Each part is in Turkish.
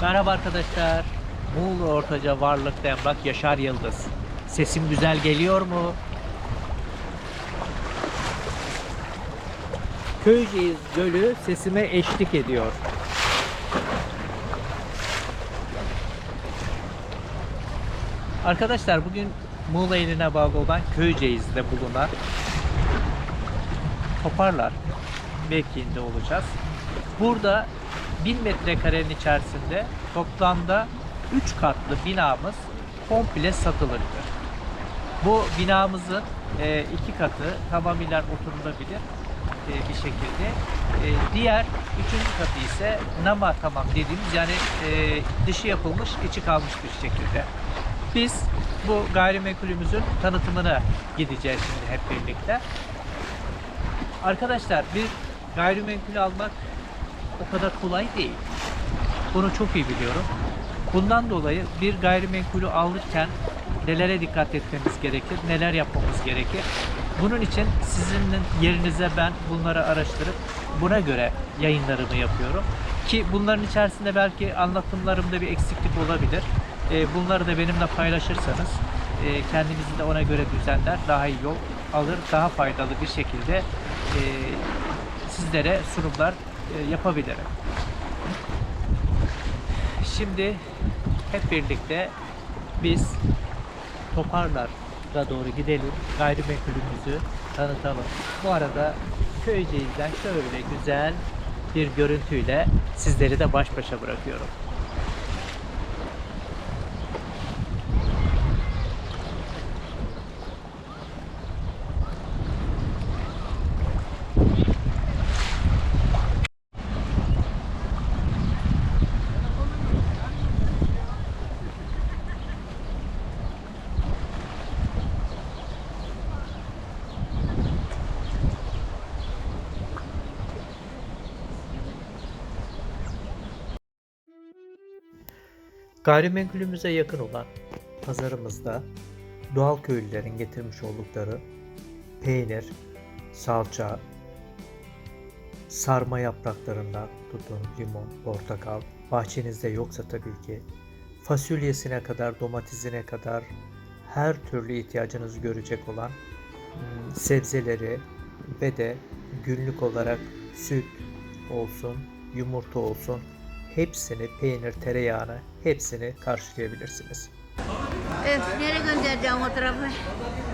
Merhaba arkadaşlar. Muğla Ortaca Varlık'ta Emlak Yaşar Yıldız. Sesim güzel geliyor mu? Köyceğiz Gölü sesime eşlik ediyor. Arkadaşlar bugün Muğla iline bağlı olan Köyceğiz'de bulunan Toparlar mevkiinde olacağız. Burada 1000 metrekarenin içerisinde toplamda 3 katlı binamız komple satılıktır. Bu binamızın e, katı tamamıyla oturulabilir e, bir şekilde. E, diğer üçüncü katı ise nama tamam dediğimiz yani e, dışı yapılmış içi kalmış bir şekilde. Biz bu gayrimenkulümüzün tanıtımına gideceğiz şimdi hep birlikte. Arkadaşlar bir gayrimenkul almak o kadar kolay değil. Bunu çok iyi biliyorum. Bundan dolayı bir gayrimenkulü alırken nelere dikkat etmemiz gerekir, neler yapmamız gerekir. Bunun için sizin yerinize ben bunları araştırıp buna göre yayınlarımı yapıyorum. Ki bunların içerisinde belki anlatımlarımda bir eksiklik olabilir. Ee, bunları da benimle paylaşırsanız e, kendinizi de ona göre düzenler, daha iyi yol alır, daha faydalı bir şekilde e, sizlere sunumlar e, yapabilirim. Şimdi hep birlikte biz Toparlar'a doğru gidelim. Gayrimenkulümüzü tanıtalım. Bu arada Köyceğiz'den şöyle güzel bir görüntüyle sizleri de baş başa bırakıyorum. Gayrimenkulümüze yakın olan pazarımızda doğal köylülerin getirmiş oldukları peynir, salça, sarma yapraklarından tutun limon, portakal, bahçenizde yoksa tabii ki fasulyesine kadar, domatesine kadar her türlü ihtiyacınızı görecek olan hmm, sebzeleri ve de günlük olarak süt olsun, yumurta olsun hepsini peynir, tereyağını hepsini karşılayabilirsiniz. Eh, nereye göndereceğim o tarafı?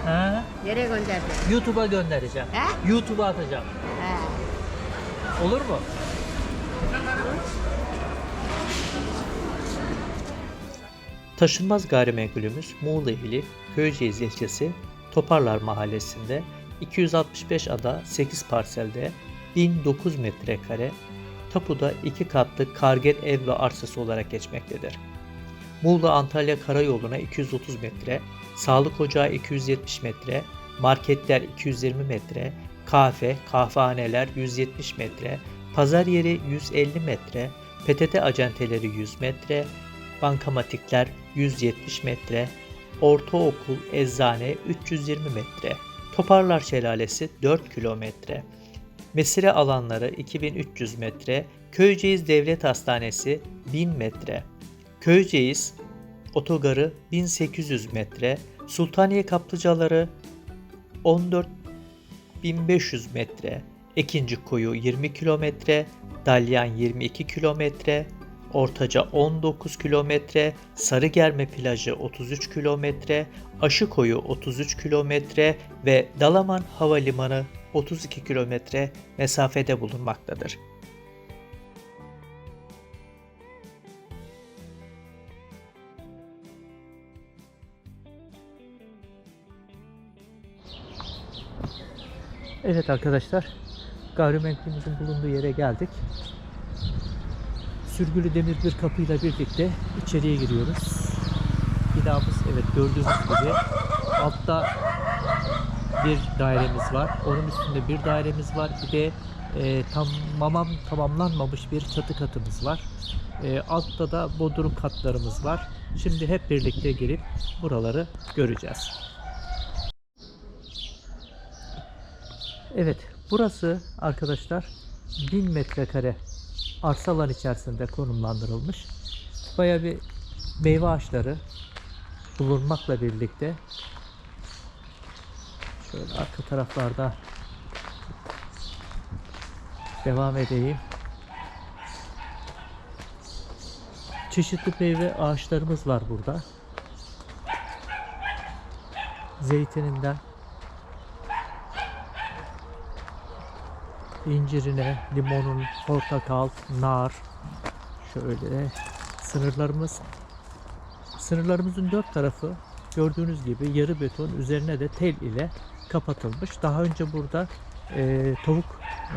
Ha? Nereye göndereceğim? YouTube'a göndereceğim. He? YouTube'a atacağım. He. Olur mu? Taşınmaz gayrimenkulümüz Muğla ili Köyceğiz ilçesi Toparlar mahallesinde 265 ada 8 parselde 1009 metrekare tapuda 2 katlı karger ev ve arsası olarak geçmektedir. Muğla Antalya Karayolu'na 230 metre, sağlık ocağı 270 metre, marketler 220 metre, kafe, kahvehaneler 170 metre, pazar yeri 150 metre, PTT acenteleri 100 metre, bankamatikler 170 metre, ortaokul, eczane 320 metre, Toparlar Şelalesi 4 kilometre, mesire alanları 2300 metre, Köyceğiz Devlet Hastanesi 1000 metre, Köyceğiz Otogarı 1800 metre, Sultaniye Kaplıcaları 14500 metre, Ekinci Koyu 20 kilometre, Dalyan 22 kilometre, Ortaca 19 kilometre, Sarıgerme plajı 33 kilometre, Aşıkoyu 33 kilometre ve Dalaman Havalimanı 32 kilometre mesafede bulunmaktadır. Evet arkadaşlar, gayrimenkulümüzün bulunduğu yere geldik. Sürgülü demir bir kapıyla birlikte içeriye giriyoruz. Binamız evet gördüğünüz gibi altta bir dairemiz var. Onun üstünde bir dairemiz var. Bir de e, tamam tamamlanmamış bir çatı katımız var. E, altta da bodrum katlarımız var. Şimdi hep birlikte gelip buraları göreceğiz. Evet, burası arkadaşlar 1000 metrekare arsa alan içerisinde konumlandırılmış. baya bir meyve ağaçları bulunmakla birlikte şöyle arka taraflarda devam edeyim. Çeşitli meyve ağaçlarımız var burada. Zeytininden incirine, limonun, portakal, nar şöyle sınırlarımız sınırlarımızın dört tarafı gördüğünüz gibi yarı beton üzerine de tel ile kapatılmış. Daha önce burada e, tavuk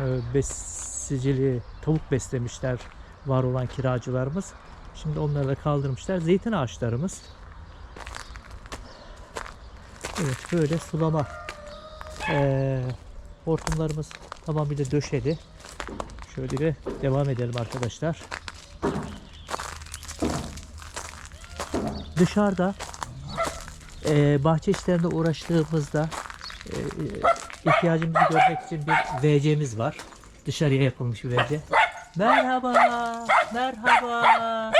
e, besiciliği, tavuk beslemişler var olan kiracılarımız. Şimdi onları da kaldırmışlar. Zeytin ağaçlarımız. Evet böyle sulama e, hortumlarımız tamamıyla döşeli. Şöyle bir devam edelim arkadaşlar. Dışarıda e, bahçe işlerinde uğraştığımızda ihtiyacımızı görmek için bir WC'miz var. Dışarıya yapılmış bir WC. Merhaba, merhaba.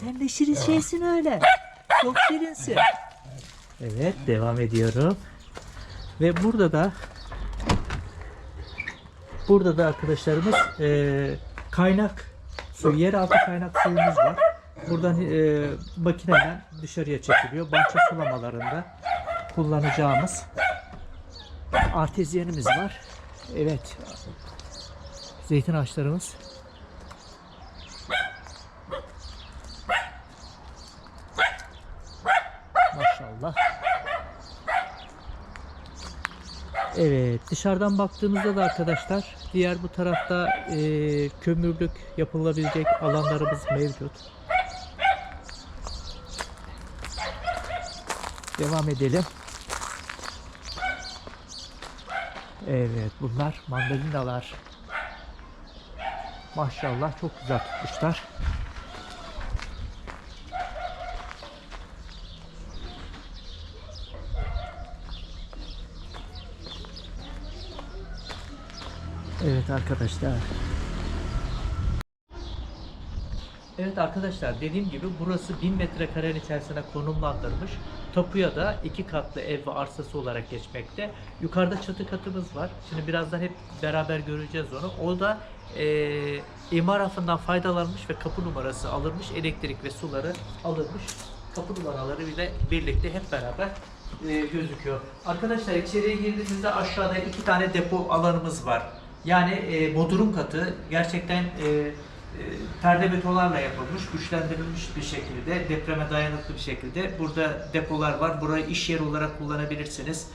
Sen de şirin şeysin öyle. Çok şirinsin. Evet, devam ediyorum. Ve burada da burada da arkadaşlarımız e, kaynak su, yeraltı kaynak suyumuz var. Buradan e, makineyle dışarıya çekiliyor. Bahçe sulamalarında kullanacağımız artezyenimiz var. Evet. Zeytin ağaçlarımız. Maşallah. Evet dışarıdan baktığımızda da arkadaşlar diğer bu tarafta e, kömürlük yapılabilecek alanlarımız mevcut. Devam edelim. Evet bunlar mandalinalar. Maşallah çok güzel tutmuşlar. Evet arkadaşlar. Evet arkadaşlar dediğim gibi burası 1000 metrekarenin içerisine konumlandırmış. Tapuya da iki katlı ev ve arsası olarak geçmekte. Yukarıda çatı katımız var. Şimdi birazdan hep beraber göreceğiz onu. O da e, imar affından faydalanmış ve kapı numarası alınmış. Elektrik ve suları alınmış. Kapı numaraları bile birlikte hep beraber e, gözüküyor. Arkadaşlar içeriye girdiğimizde aşağıda iki tane depo alanımız var. Yani e, bodrum katı gerçekten e, perde betonlarla yapılmış, güçlendirilmiş bir şekilde, depreme dayanıklı bir şekilde. Burada depolar var. Burayı iş yeri olarak kullanabilirsiniz.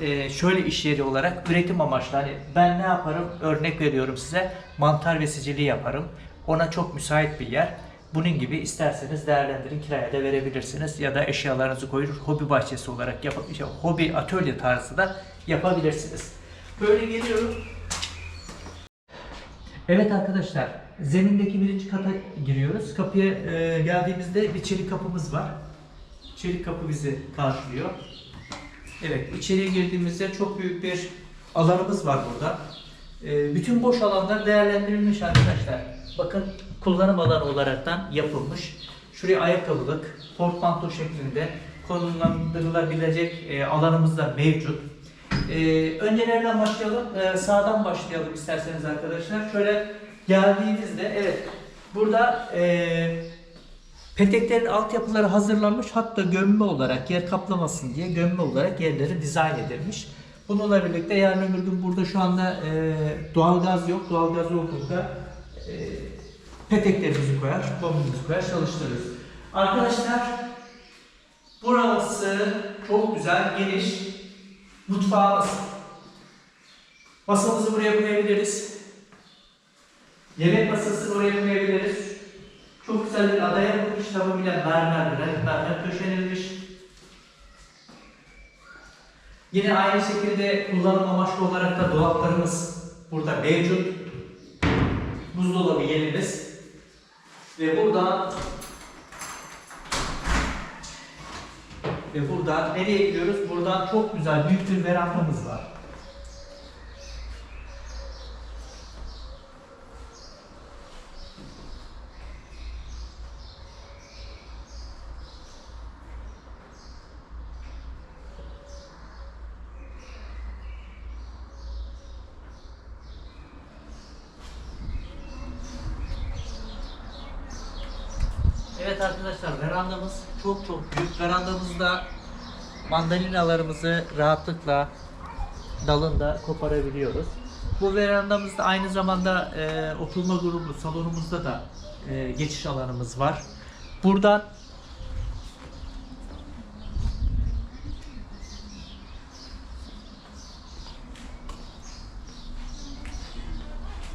E, şöyle iş yeri olarak üretim amaçlı. Hani ben ne yaparım? Örnek veriyorum size. Mantar besiciliği yaparım. Ona çok müsait bir yer. Bunun gibi isterseniz değerlendirin, kiraya da verebilirsiniz ya da eşyalarınızı koyup hobi bahçesi olarak yapıp işte hobi atölye tarzı da yapabilirsiniz. Böyle geliyorum. Evet arkadaşlar, zemindeki birinci kata giriyoruz. Kapıya e, geldiğimizde bir çelik kapımız var. Çelik kapı bizi karşılıyor. Evet, içeriye girdiğimizde çok büyük bir alanımız var burada. E, bütün boş alanlar değerlendirilmiş arkadaşlar. Bakın kullanım alanı olaraktan yapılmış. Şuraya ayakkabılık, portmanto şeklinde konumlandırılabilecek e, alanımız da mevcut. Ee, önce başlayalım? Ee, sağdan başlayalım isterseniz arkadaşlar. Şöyle geldiğinizde evet burada e, peteklerin altyapıları hazırlanmış hatta gömme olarak yer kaplamasın diye gömme olarak yerleri dizayn edilmiş. Bununla birlikte yarın öbür gün burada şu anda e, doğalgaz yok. Doğalgaz olduğunda e, peteklerimizi koyar, bombumuzu koyar, çalıştırırız. Arkadaşlar burası çok güzel, geniş mutfağımız. Masamızı buraya koyabiliriz. Yemek masasını oraya koyabiliriz. Çok güzel bir ada yapılmış tamamıyla mermer, renk mermer döşenilmiş. Yine aynı şekilde kullanım amaçlı olarak da dolaplarımız burada mevcut. Buzdolabı yerimiz. Ve buradan Ve buradan nereye gidiyoruz? Buradan çok güzel büyük bir verandamız var. Evet arkadaşlar verandamız çok çok büyük. Verandamızda mandalinalarımızı rahatlıkla dalında koparabiliyoruz. Bu verandamızda aynı zamanda e, oturma grubu salonumuzda da e, geçiş alanımız var. Buradan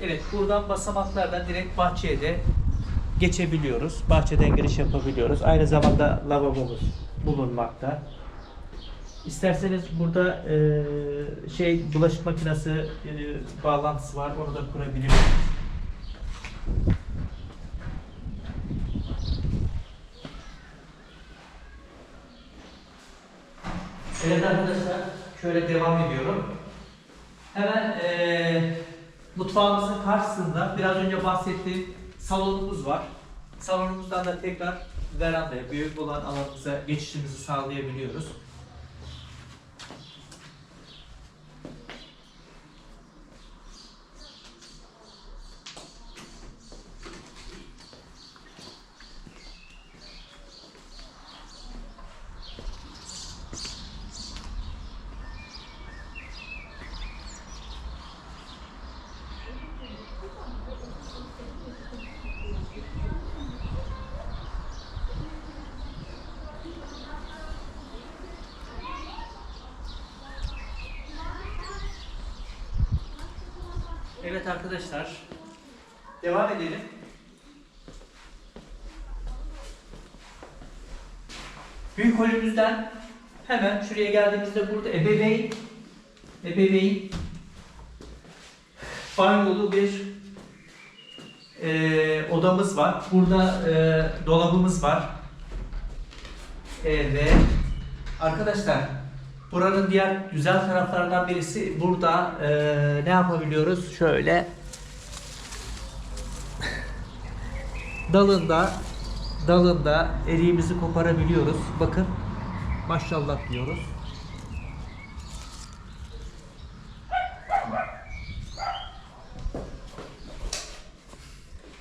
Evet buradan basamaklardan direkt bahçeye de geçebiliyoruz. Bahçeden giriş yapabiliyoruz. Aynı zamanda lavabomuz bulunmakta. İsterseniz burada e, şey bulaşık makinesi e, bağlantısı var. Onu da kurabiliyoruz. Evet arkadaşlar şöyle devam ediyorum. Hemen e, mutfağımızın karşısında biraz önce bahsettiğim salonumuz var. Salonumuzdan da tekrar verandaya, büyük olan alanımıza geçişimizi sağlayabiliyoruz. Evet arkadaşlar. Devam edelim. Büyük holümüzden hemen şuraya geldiğimizde burada ebeveyn ebeveyn banyolu bir e, odamız var. Burada e, dolabımız var. Evet. Arkadaşlar buranın diğer güzel taraflarından birisi burada e, ne yapabiliyoruz? Şöyle dalında dalında eriğimizi koparabiliyoruz. Bakın maşallah diyoruz.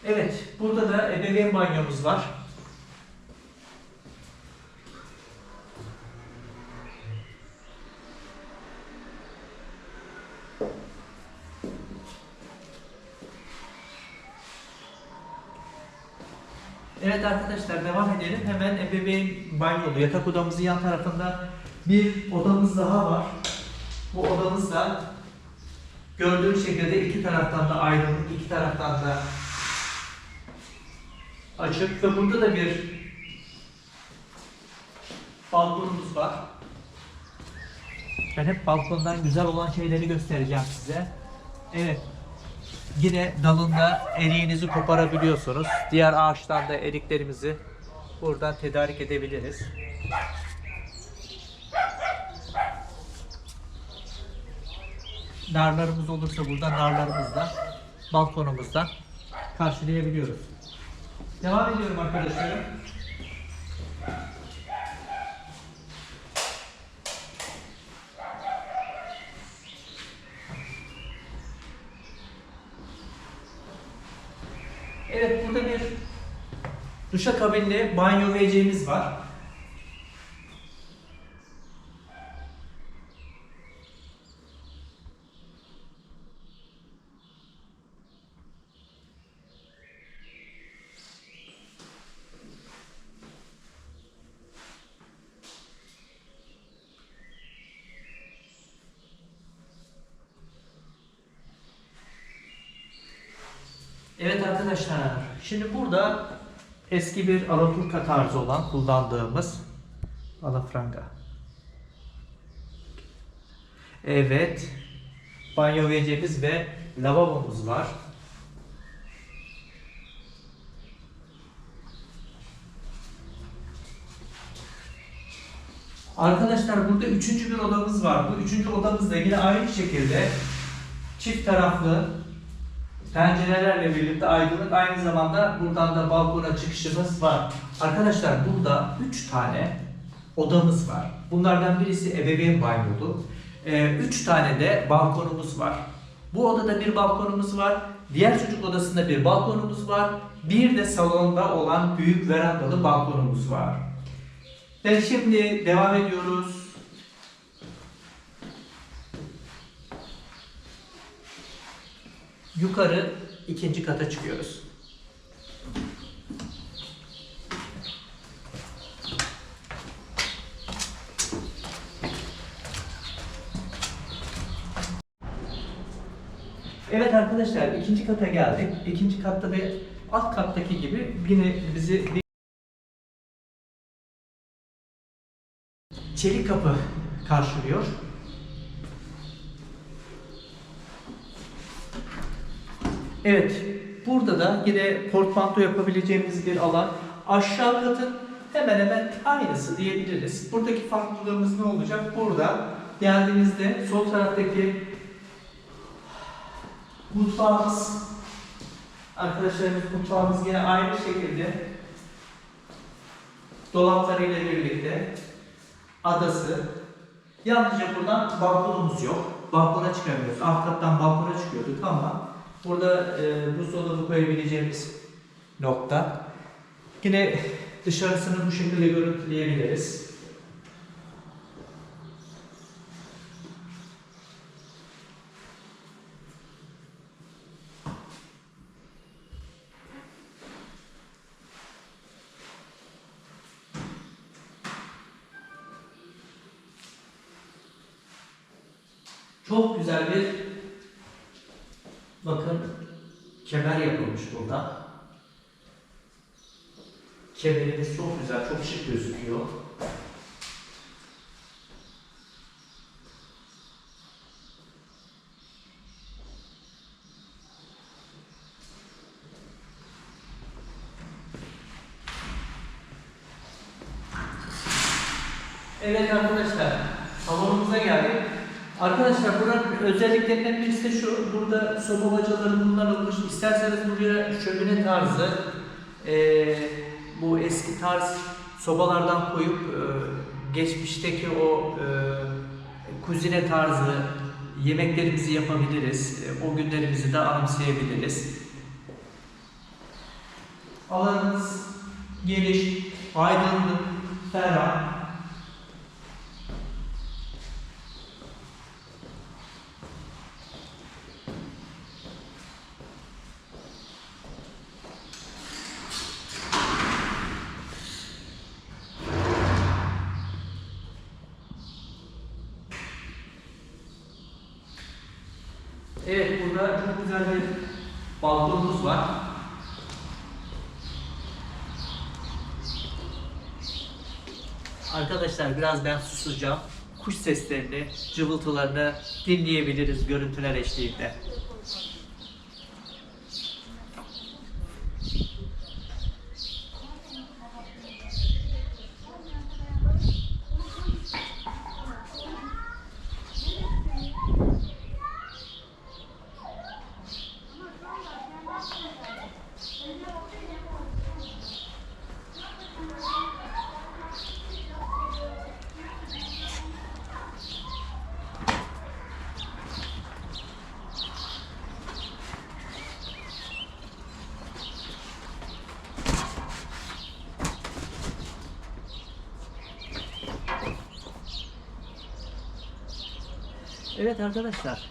Evet, burada da ebeveyn banyomuz var. Evet edelim. Hemen ebeveyn banyolu yatak odamızın yan tarafında bir odamız daha var. Bu odamız da gördüğünüz şekilde iki taraftan da aydınlık, iki taraftan da açık ve burada da bir balkonumuz var. Ben hep balkondan güzel olan şeyleri göstereceğim size. Evet. Yine dalında eriğinizi koparabiliyorsunuz. Diğer ağaçtan da eriklerimizi buradan tedarik edebiliriz. Narlarımız olursa burada narlarımızla balkonumuzdan karşılayabiliyoruz. Devam ediyorum arkadaşlarım. Evet burada bir duşakabinli banyo WC'miz var. Evet arkadaşlar, şimdi burada eski bir Alaturka tarzı olan kullandığımız alafranga. Evet, banyo WC'miz ve lavabomuz var. Arkadaşlar burada üçüncü bir odamız var. Bu üçüncü odamız da yine aynı şekilde çift taraflı pencerelerle birlikte aydınlık aynı zamanda buradan da balkona çıkışımız var. Arkadaşlar burada 3 tane odamız var. Bunlardan birisi ebeveyn banyolu. 3 tane de balkonumuz var. Bu odada bir balkonumuz var. Diğer çocuk odasında bir balkonumuz var. Bir de salonda olan büyük verandalı balkonumuz var. Ve şimdi devam ediyoruz. Yukarı ikinci kata çıkıyoruz. Evet arkadaşlar ikinci kata geldik. İkinci katta da alt kattaki gibi yine bizi çelik kapı karşılıyor. Evet, burada da yine portmanto yapabileceğimiz bir alan. Aşağı katın hemen hemen aynısı diyebiliriz. Buradaki farklılığımız ne olacak? Burada geldiğimizde sol taraftaki mutfağımız, arkadaşlarımız mutfağımız yine aynı şekilde dolaplarıyla birlikte adası. Yalnızca buradan balkonumuz yok. Balkona çıkamıyoruz. Alt balkona çıkıyorduk ama burada e, buzdolabı koyabileceğimiz nokta. Yine dışarısını bu şekilde görüntüleyebiliriz. Çok güzel bir bakın kemer yapılmış burada. Kemerimiz çok güzel, çok şık gözüküyor. Evet arkadaşlar, salonumuza geldik. Arkadaşlar buranın özelliklerinden birisi de şu, burada soba bacaları kullanılmış. İsterseniz buraya şömine tarzı, eee, bu eski tarz sobalardan koyup eee, geçmişteki o eee, kuzine tarzı yemeklerimizi yapabiliriz. Eee, O günlerimizi de anımsayabiliriz. Alanımız geniş, aydınlık, ferah. Evet burada çok güzel bir balkonumuz var. Arkadaşlar biraz ben susacağım. Kuş seslerini, cıvıltılarını dinleyebiliriz görüntüler eşliğinde. Evet arkadaşlar.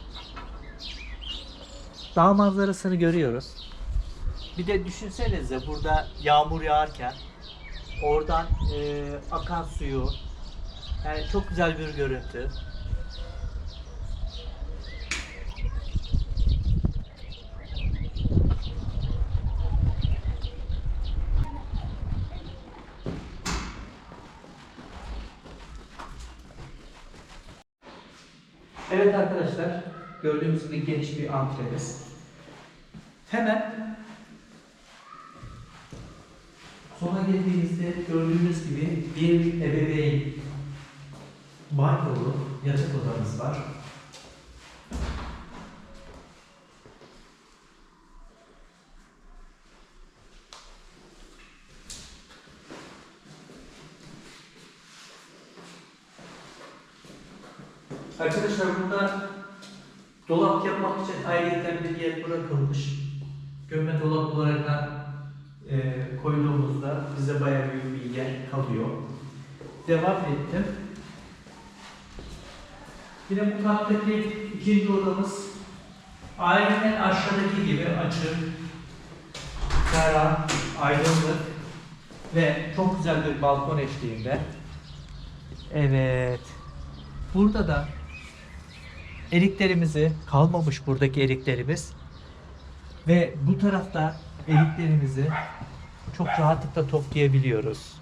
Dağ manzarasını görüyoruz. Bir de düşünsenize burada yağmur yağarken oradan e, akan suyu yani çok güzel bir görüntü. Evet arkadaşlar, gördüğünüz gibi geniş bir antremiz. Hemen sona geldiğimizde gördüğünüz gibi bir ebeveyn banyolu yatak odamız var. Arkadaşlar burada dolap yapmak için ayrıca bir yer bırakılmış. gömme dolap olarak da e, koyduğumuzda bize bayağı büyük bir yer kalıyor. Devam ettim. Yine bu kattaki ikinci odamız ailenin aşağıdaki gibi açık, ferah, aydınlık ve çok güzel bir balkon eşliğinde. Evet. Burada da eriklerimizi kalmamış buradaki eriklerimiz ve bu tarafta eriklerimizi çok rahatlıkla toplayabiliyoruz.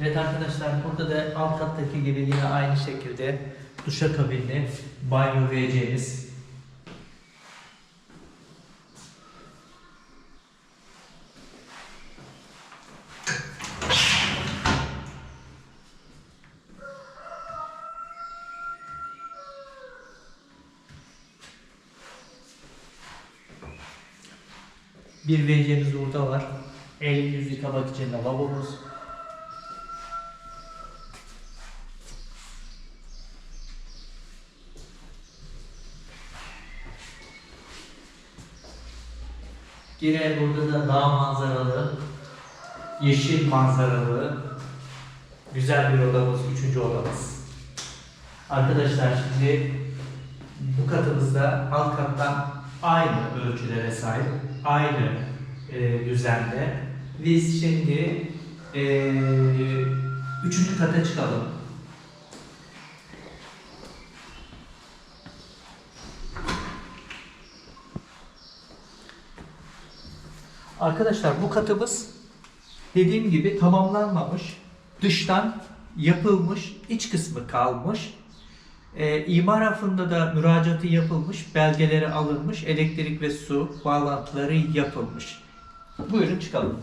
Evet arkadaşlar burada da alt kattaki gibi yine aynı şekilde duşakabinli banyo vereceğimiz bir WC'miz burada var. El yüz yıkamak için lavabomuz. Yine burada da dağ manzaralı, yeşil manzaralı, güzel bir odamız, üçüncü odamız. Arkadaşlar şimdi bu katımızda alt kattan aynı ölçülere sahip, aynı e, düzende. Biz şimdi e, üçüncü kata çıkalım. Arkadaşlar bu katımız dediğim gibi tamamlanmamış. Dıştan yapılmış, iç kısmı kalmış. Ee, imar hafında da müracaatı yapılmış, belgeleri alınmış, elektrik ve su bağlantıları yapılmış. Buyurun çıkalım.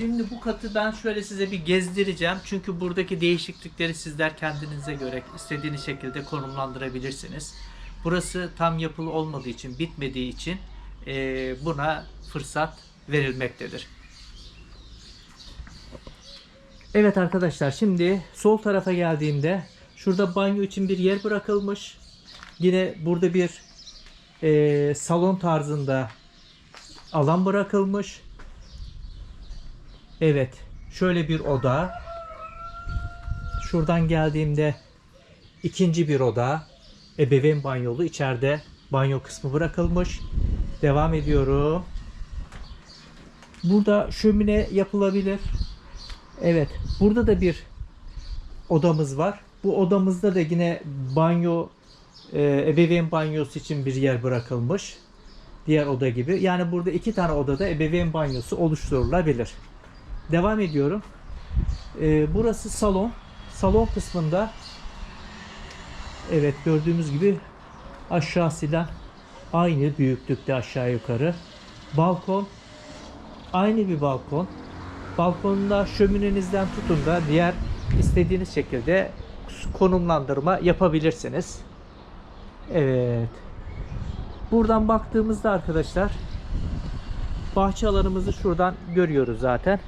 Şimdi bu katı ben şöyle size bir gezdireceğim. Çünkü buradaki değişiklikleri sizler kendinize göre istediğiniz şekilde konumlandırabilirsiniz. Burası tam yapılı olmadığı için, bitmediği için eee, buna fırsat verilmektedir. Evet arkadaşlar şimdi sol tarafa geldiğimde şurada banyo için bir yer bırakılmış. Yine burada bir eee, salon tarzında alan bırakılmış. Evet. Şöyle bir oda. Şuradan geldiğimde ikinci bir oda. Ebeveyn banyolu. içeride banyo kısmı bırakılmış. Devam ediyorum. Burada şömine yapılabilir. Evet. Burada da bir odamız var. Bu odamızda da yine banyo e, ebeveyn banyosu için bir yer bırakılmış. Diğer oda gibi. Yani burada iki tane odada ebeveyn banyosu oluşturulabilir. Devam ediyorum. Ee, burası salon. Salon kısmında evet gördüğümüz gibi aşağısıyla aynı büyüklükte aşağı yukarı. Balkon aynı bir balkon. Balkonda şöminenizden tutun da diğer istediğiniz şekilde konumlandırma yapabilirsiniz. Evet. Buradan baktığımızda arkadaşlar bahçe alanımızı şuradan görüyoruz zaten.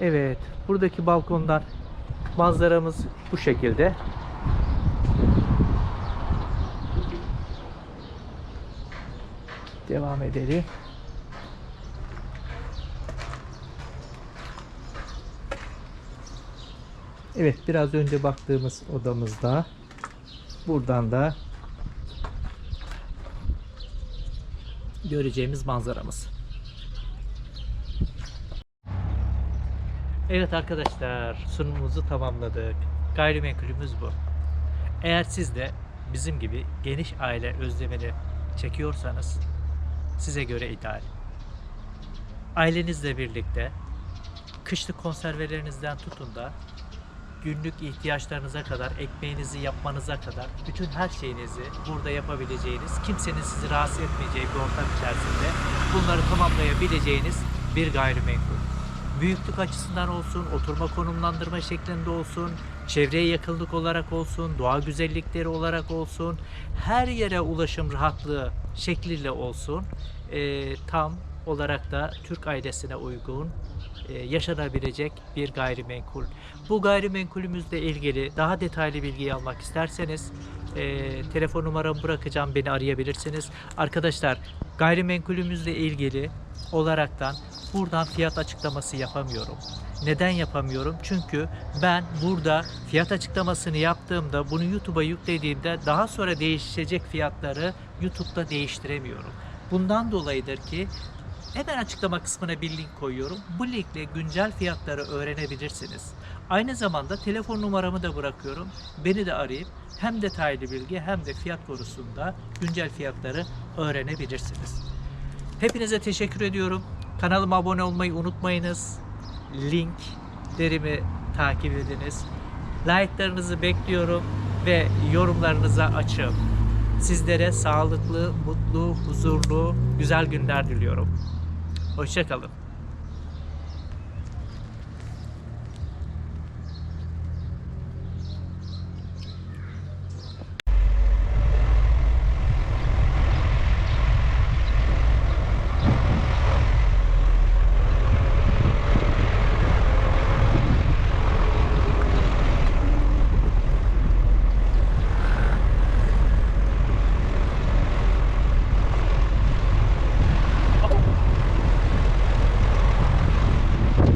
Evet, buradaki balkondan manzaramız bu şekilde. Devam edelim. Evet, biraz önce baktığımız odamızda. Buradan da göreceğimiz manzaramız. Evet arkadaşlar sunumumuzu tamamladık. Gayrimenkulümüz bu. Eğer siz de bizim gibi geniş aile özlemini çekiyorsanız size göre ideal. Ailenizle birlikte kışlık konservelerinizden tutun da günlük ihtiyaçlarınıza kadar, ekmeğinizi yapmanıza kadar bütün her şeyinizi burada yapabileceğiniz, kimsenin sizi rahatsız etmeyeceği bir ortam içerisinde bunları tamamlayabileceğiniz bir gayrimenkul. Büyüklük açısından olsun, oturma konumlandırma şeklinde olsun, çevreye yakınlık olarak olsun, doğa güzellikleri olarak olsun, her yere ulaşım rahatlığı şekliyle olsun, eee, tam olarak da Türk ailesine uygun e, yaşanabilecek bir gayrimenkul. Bu gayrimenkulümüzle ilgili daha detaylı bilgi almak isterseniz e, telefon numaramı bırakacağım beni arayabilirsiniz. Arkadaşlar gayrimenkulümüzle ilgili olaraktan buradan fiyat açıklaması yapamıyorum. Neden yapamıyorum? Çünkü ben burada fiyat açıklamasını yaptığımda bunu YouTube'a yüklediğimde daha sonra değişecek fiyatları YouTube'da değiştiremiyorum. Bundan dolayıdır ki Hemen açıklama kısmına bir link koyuyorum. Bu linkle güncel fiyatları öğrenebilirsiniz. Aynı zamanda telefon numaramı da bırakıyorum. Beni de arayıp hem detaylı bilgi hem de fiyat konusunda güncel fiyatları öğrenebilirsiniz. Hepinize teşekkür ediyorum. Kanalıma abone olmayı unutmayınız. Linklerimi takip ediniz. Like'larınızı bekliyorum ve yorumlarınıza açığım. Sizlere sağlıklı, mutlu, huzurlu, güzel günler diliyorum. Hoşçakalın.